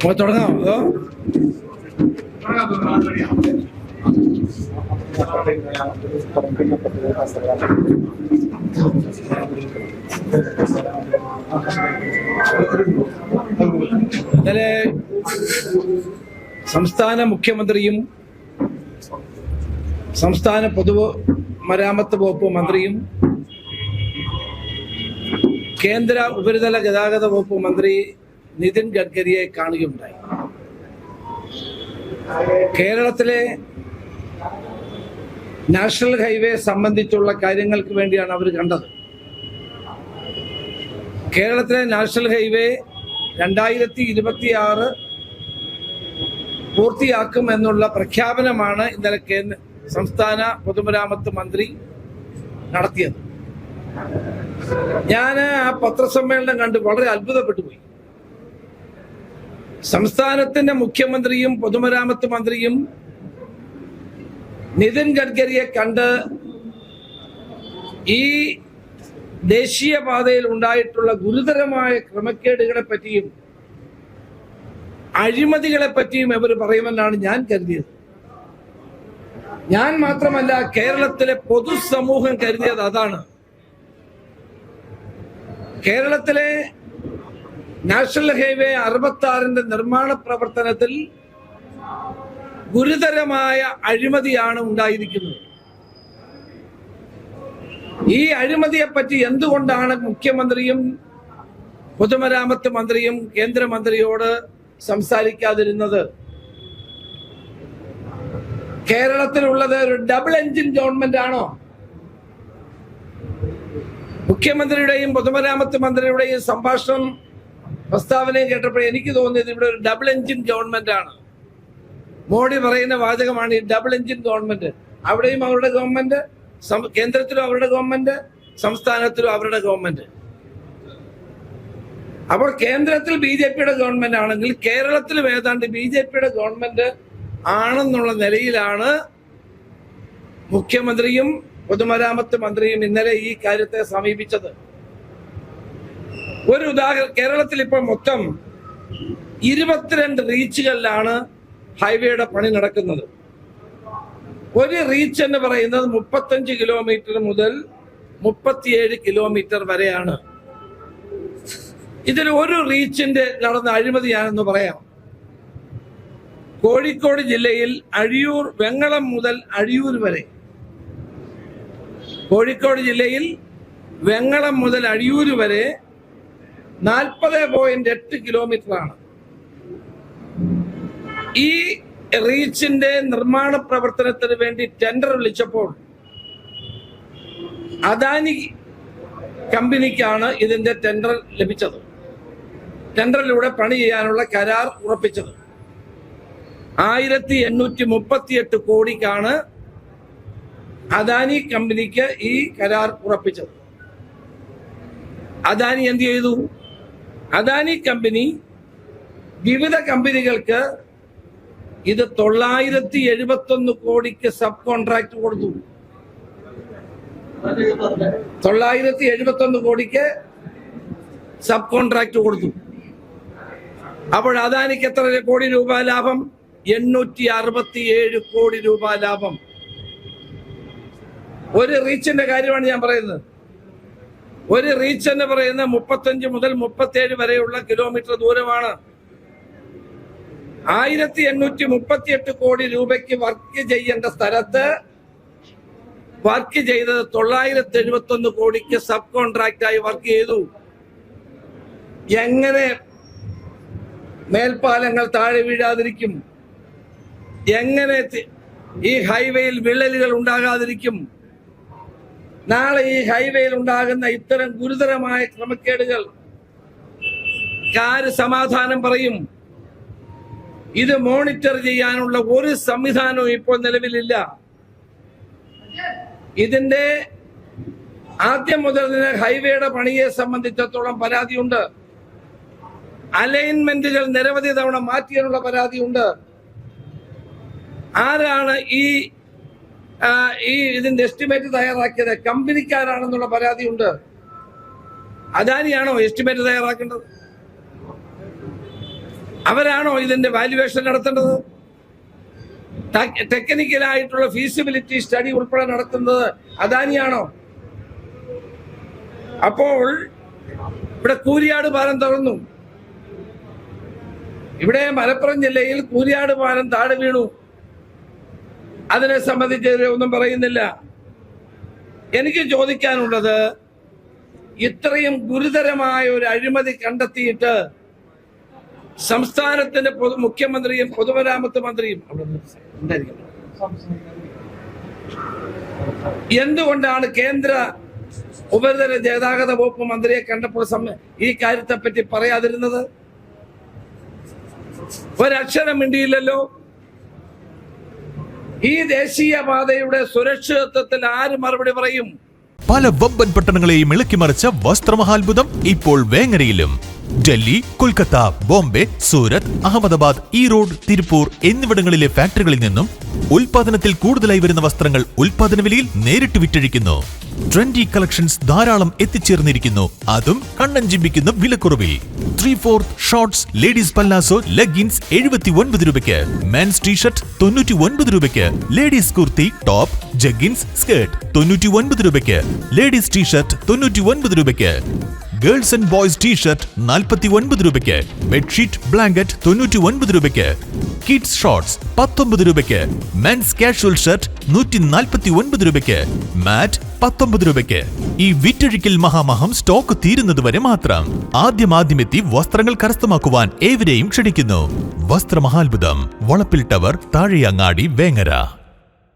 Buon torneo, no? Dale. സംസ്ഥാന മുഖ്യമന്ത്രിയും സംസ്ഥാന പൊതു മരാമത്ത് വകുപ്പ് മന്ത്രിയും കേന്ദ്ര ഉപരിതല ഗതാഗത വകുപ്പ് മന്ത്രി നിതിൻ ഗഡ്കരിയെ കാണുകയുണ്ടായി. കേരളത്തിലെ നാഷണൽ ഹൈവേ സംബന്ധിച്ചുള്ള കാര്യങ്ങൾക്ക് വേണ്ടിയാണ് അവർ കണ്ടത്. കേരളത്തിലെ നാഷണൽ ഹൈവേ രണ്ടായിരത്തി ഇരുപത്തി ആറ് പൂർത്തിയാക്കും എന്നുള്ള പ്രഖ്യാപനമാണ് ഇന്നലെ കേന്ദ്ര സംസ്ഥാന പൊതുമരാമത്ത് മന്ത്രി നടത്തിയത്. ഞാൻ ആ പത്രസമ്മേളനം കണ്ട് വളരെ അത്ഭുതപ്പെട്ടു പോയി. സംസ്ഥാനത്തിന്റെ മുഖ്യമന്ത്രിയും പൊതുമരാമത്ത് മന്ത്രിയും നിതിൻ ഗഡ്കരിയെ കണ്ട് ഈ ദേശീയപാതയിൽ ഉണ്ടായിട്ടുള്ള ഗുരുതരമായ ക്രമക്കേടുകളെ പറ്റിയും അഴിമതികളെ പറ്റിയും ഇവർ പറയുമെന്നാണ് ഞാൻ കരുതിയത്. ഞാൻ മാത്രമല്ല കേരളത്തിലെ പൊതുസമൂഹം കരുതിയത് അതാണ്. കേരളത്തിലെ നാഷണൽ ഹൈവേ അറുപത്തി ആറിന്റെ നിർമ്മാണ പ്രവർത്തനത്തിൽ ഗുരുതരമായ അഴിമതിയാണ് ഉണ്ടായിരിക്കുന്നത്. ഈ അഴിമതിയെ പറ്റി എന്തുകൊണ്ടാണ് മുഖ്യമന്ത്രിയും പൊതുമരാമത്ത് മന്ത്രിയും കേന്ദ്രമന്ത്രിയോട് സംസാരിക്കാതിരുന്നത്. കേരളത്തിലുള്ളത് ഒരു ഡബിൾ എഞ്ചിൻ ഗവൺമെന്റ് ആണോ? മുഖ്യമന്ത്രിയുടെയും പൊതുമരാമത്ത് മന്ത്രിയുടെയും സംഭാഷണം പ്രസ്താവനയും കേട്ടപ്പോൾ എനിക്ക് തോന്നിയത് ഇവിടെ ഒരു ഡബിൾ എഞ്ചിൻ ഗവൺമെന്റ് ആണ്. മോഡി പറയുന്ന വാചകമാണ് ഈ ഡബിൾ എഞ്ചിൻ ഗവൺമെന്റ് അവിടെയും അവരുടെ ഗവൺമെന്റ് കേന്ദ്രത്തിലും അവരുടെ ഗവൺമെന്റ് സംസ്ഥാനത്തിലും അവരുടെ ഗവൺമെന്റ് അപ്പോൾ കേന്ദ്രത്തിൽ ബി ജെ പിയുടെ ഗവൺമെന്റ് ആണെങ്കിൽ കേരളത്തിൽ ഏതാണ്ട് ബി ജെ പിയുടെ ഗവൺമെന്റ് ആണെന്നുള്ള നിലയിലാണ് മുഖ്യമന്ത്രിയും പൊതുമരാമത്ത് മന്ത്രിയും ഇന്നലെ ഈ കാര്യത്തെ സമീപിച്ചത്. ഒരു ഉദാഹരണം കേരളത്തിൽ ഇപ്പോൾ മൊത്തം ഇരുപത്തിരണ്ട് റീച്ചുകളിലാണ് ഹൈവേയുടെ പണി നടക്കുന്നത്. ഒരു റീച്ച് എന്ന് പറയുന്നത് മുപ്പത്തഞ്ച് കിലോമീറ്റർ മുതൽ മുപ്പത്തിയേഴ് കിലോമീറ്റർ വരെയാണ്. ഇതിൽ ഒരു റീച്ചിന്റെ നടന്ന അഴിമതിയാണെന്ന് പറയാം. കോഴിക്കോട് ജില്ലയിൽ അഴിയൂർ വെങ്ങളം മുതൽ അഴിയൂർ വരെ. കോഴിക്കോട് ജില്ലയിൽ വെങ്ങളം മുതൽ അഴിയൂർ വരെ നാൽപ്പത് പോയിന്റ് എട്ട് കിലോമീറ്റർ ആണ് ഈ റീച്ചിന്റെ നിർമ്മാണ പ്രവർത്തനത്തിന് വേണ്ടി ടെൻഡർ വിളിച്ചപ്പോൾ അദാനി കമ്പനിക്കാണ് ഇതിന്റെ ടെൻഡർ ലഭിച്ചത്. ടെൻഡറിലൂടെ പണി ചെയ്യാനുള്ള കരാർ ഉറപ്പിച്ചത്. ആയിരത്തി എണ്ണൂറ്റി മുപ്പത്തിയെട്ട് കോടിക്കാണ് അദാനി കമ്പനിക്ക് ഈ കരാർ ഉറപ്പിച്ചത്. അദാനി എന്ത് ചെയ്തു? അദാനി കമ്പനി വിവിധ കമ്പനികൾക്ക് ഇത് തൊള്ളായിരത്തി എഴുപത്തി ഒന്ന് കോടിക്ക് സബ് കോൺട്രാക്ട് കൊടുത്തു. തൊള്ളായിരത്തി എഴുപത്തി ഒന്ന് കോടിക്ക് സബ് കോൺട്രാക്ട് കൊടുത്തു. അപ്പോൾ അദാനിക്ക് എത്ര കോടി രൂപ ലാഭം? എണ്ണൂറ്റി അറുപത്തി ഏഴ് കോടി രൂപ ലാഭം. ഒരു റീച്ചിന്റെ കാര്യമാണ് ഞാൻ പറയുന്നത്. ഒരു റീച്ച് എന്ന് പറയുന്ന മുപ്പത്തഞ്ച് മുതൽ മുപ്പത്തേഴ് വരെയുള്ള കിലോമീറ്റർ ദൂരമാണ്. ആയിരത്തി എണ്ണൂറ്റി മുപ്പത്തിയെട്ട് കോടി രൂപയ്ക്ക് വർക്ക് ചെയ്യേണ്ട സ്ഥലത്ത് വർക്ക് ചെയ്തത് തൊള്ളായിരത്തി എഴുപത്തി ഒന്ന് കോടിക്ക് സബ് കോൺട്രാക്റ്റായി വർക്ക് ചെയ്തു. എങ്ങനെ മേൽപ്പാലങ്ങൾ താഴെ വീഴാതിരിക്കും. എങ്ങനെ ഈ ഹൈവേയിൽ വിള്ളലുകൾ ഉണ്ടാകാതിരിക്കും? നാളെ ഈ ഹൈവേയിൽ ഉണ്ടാകുന്ന ഇത്തരം ഗുരുതരമായ ക്രമക്കേടുകൾ ആര് സമാധാനം പറയും. ഇത് മോണിറ്റർ ചെയ്യാനുള്ള ഒരു സംവിധാനവും ഇപ്പോൾ നിലവിലില്ല. ഇതിന്റെ ആദ്യം മുതൽ തന്നെ ഹൈവേയുടെ പണിയെ സംബന്ധിച്ചിടത്തോളം പരാതിയുണ്ട്. അലൈൻമെന്റുകൾ നിരവധി തവണ മാറ്റിയതിനുള്ള പരാതിയുണ്ട്. ആരാണ് ഈ ഈ ഇതിന്റെ എസ്റ്റിമേറ്റ് തയ്യാറാക്കിയത്? കമ്പനിക്കാരാണെന്നുള്ള പരാതിയുണ്ട്. അദാനിയാണോ എസ്റ്റിമേറ്റ് തയ്യാറാക്കേണ്ടത്? അവരാണോ ഇതിന്റെ വാല്യുവേഷൻ നടത്തേണ്ടത്? ടെക്നിക്കലായിട്ടുള്ള ഫീസിബിലിറ്റി സ്റ്റഡി ഉൾപ്പെടെ നടത്തുന്നത് അദാനിയാണോ? അപ്പോൾ ഇവിടെ കൂരിയാട് ഭാരം തുറന്നു ഇവിടെ മലപ്പുറം ജില്ലയിൽ കൂരിയാട് പാലം താഴെ വീണു. അതിനെ സംബന്ധിച്ച് ഒന്നും പറയുന്നില്ല. എനിക്ക് ചോദിക്കാനുള്ളത് ഇത്രയും ഗുരുതരമായ ഒരു അഴിമതി കണ്ടെത്തിയിട്ട് സംസ്ഥാനത്തിന്റെ പൊതു മുഖ്യമന്ത്രിയും പൊതുമരാമത്ത് മന്ത്രിയും. എന്തുകൊണ്ടാണ് കേന്ദ്ര ഉപരിതല ഗതാഗത വകുപ്പ് മന്ത്രിയെ കണ്ടപ്പോൾ ഈ കാര്യത്തെപ്പറ്റി പറയാതിരുന്നത്? ഒരക്ഷരം മിണ്ടിയില്ലല്ലോ ഈ ദേശീയ പാതയുടെ സുരക്ഷിതത്വത്തിൽ ആര് മറുപടി പറയും? പല വമ്പൻ പട്ടണങ്ങളെയും ഇളക്കിമറിച്ച വസ്ത്രമഹാത്ഭുതം ഇപ്പോൾ വേങ്ങരയിലും. ഡൽഹി കൊൽക്കത്ത ബോംബെ സൂരത് അഹമ്മദാബാദ് ഈറോഡ് തിരുപ്പൂർ എന്നിവിടങ്ങളിലെ ഫാക്ടറികളിൽ നിന്നും ഉൽപാദനത്തിൽ കൂടുതലായി വരുന്ന വസ്ത്രങ്ങൾ ഉൽപാദന വിലയിൽ നേരിട്ട് വിറ്റഴിക്കുന്നു. ട്രെൻഡി കളക്ഷൻസ് ധാരാളം എത്തിച്ചേർന്നിരിക്കുന്നു. അതും കണ്ണഞ്ചിമ്പിക്കുന്ന വിലക്കുറവിൽ. Three fourth shorts ladies palazzo leggings എഴുപത്തി ഒൻപത് രൂപയ്ക്ക്. മെൻസ് ടീഷർട്ട് തൊണ്ണൂറ്റി ഒൻപത് രൂപയ്ക്ക്. Ladies kurti top jeggings skirt തൊണ്ണൂറ്റി ഒൻപത് രൂപയ്ക്ക്. ലേഡീസ് ടീഷർട്ട് തൊണ്ണൂറ്റി ഒൻപത് രൂപയ്ക്ക്. ഗേൾസ് ആൻഡ് ബോയ്സ് ടീഷർട്ട് നാൽപ്പത്തി ഒൻപത് രൂപയ്ക്ക്. ബെഡ്ഷീറ്റ് ബ്ലാങ്കറ്റ് തൊണ്ണൂറ്റി ഒൻപത് രൂപയ്ക്ക്. കിഡ്സ് ഷോർട്സ് പത്തൊമ്പത് രൂപയ്ക്ക്. മെൻസ് കാഷ്വൽ ഷർട്ട് നൂറ്റി നാൽപ്പത്തി ഒൻപത് രൂപയ്ക്ക്. മാറ്റ് പത്തൊമ്പത് രൂപയ്ക്ക്. ഈ വിറ്റഴിക്കൽ മഹാമഹം സ്റ്റോക്ക് തീരുന്നത് വരെ മാത്രം. ആദ്യം ആദ്യമെത്തി വസ്ത്രങ്ങൾ കരസ്ഥമാക്കുവാൻ ഏവരെയും ക്ഷണിക്കുന്നു. വസ്ത്രമഹാത്ഭുതം. വളപ്പിൽ ടവർ താഴെയങ്ങാടി വേങ്ങര.